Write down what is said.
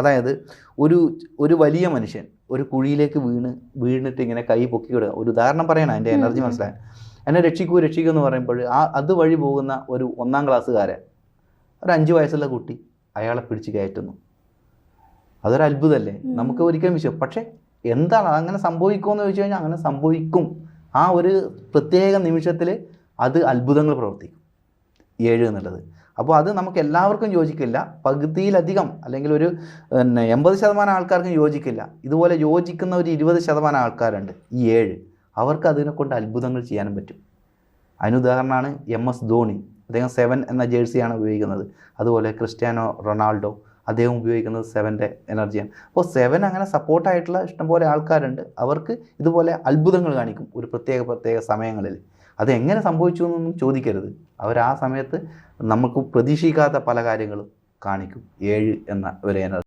അതായത് ഒരു ഒരു വലിയ മനുഷ്യൻ ഒരു കുഴിയിലേക്ക് വീണ് വീണിട്ട് ഇങ്ങനെ കൈ പൊക്കി വിടുക ഒരു ഉദാഹരണം പറയണം എന്റെ എനർജി മനസ്സിലായി എന്നെ രക്ഷിക്കൂ രക്ഷിക്കൂ എന്ന് പറയുമ്പോൾ ആ അതുവഴി പോകുന്ന ഒരു ഒന്നാം ക്ലാസ്സുകാരൻ ഒരു അഞ്ച് വയസ്സുള്ള കുട്ടി അയാളെ പിടിച്ച് കയറ്റുന്നു. അതൊരു അത്ഭുതമല്ലേ? നമുക്ക് ഒരിക്കലും വിശ്വം പക്ഷേ എന്താണ് അങ്ങനെ സംഭവിക്കുമെന്ന് ചോദിച്ചു കഴിഞ്ഞാൽ അങ്ങനെ സംഭവിക്കും. ആ ഒരു പ്രത്യേക നിമിഷത്തിൽ അത് അത്ഭുതങ്ങൾ പ്രവർത്തിക്കും. ഏഴ് എന്നുള്ളത്. അപ്പോൾ അത് നമുക്ക് എല്ലാവർക്കും യോജിക്കില്ല. പകുതിയിലധികം അല്ലെങ്കിൽ ഒരു പിന്നെ എൺപത് ശതമാനം ആൾക്കാർക്കും യോജിക്കില്ല. ഇതുപോലെ യോജിക്കുന്ന ഒരു ഇരുപത് ശതമാനം ആൾക്കാരുണ്ട്. ഈ ഏഴ്. അവർക്ക് അതിനെക്കൊണ്ട് അത്ഭുതങ്ങൾ ചെയ്യാനും പറ്റും. അതിനുദാഹരണമാണ് എം എസ് ധോണി. അദ്ദേഹം സെവൻ എന്ന ജേഴ്സിയാണ് ഉപയോഗിക്കുന്നത്. അതുപോലെ ക്രിസ്ത്യാനോ റൊണാൾഡോ അദ്ദേഹം ഉപയോഗിക്കുന്നത് സെവന്റെ എനർജിയാണ്. അപ്പോൾ സെവൻ അങ്ങനെ സപ്പോർട്ടായിട്ടുള്ള ഇഷ്ടംപോലെ ആൾക്കാരുണ്ട്. അവർക്ക് ഇതുപോലെ അത്ഭുതങ്ങൾ കാണിക്കും ഒരു പ്രത്യേക പ്രത്യേക സമയങ്ങളിൽ. അത് എങ്ങനെ സംഭവിച്ചു എന്നൊന്നും ചോദിക്കരുത്. അവർ ആ സമയത്ത് നമുക്ക് പ്രതീക്ഷിക്കാത്ത പല കാര്യങ്ങളും കാണിക്കും. ഏഴ് എന്ന ഒരു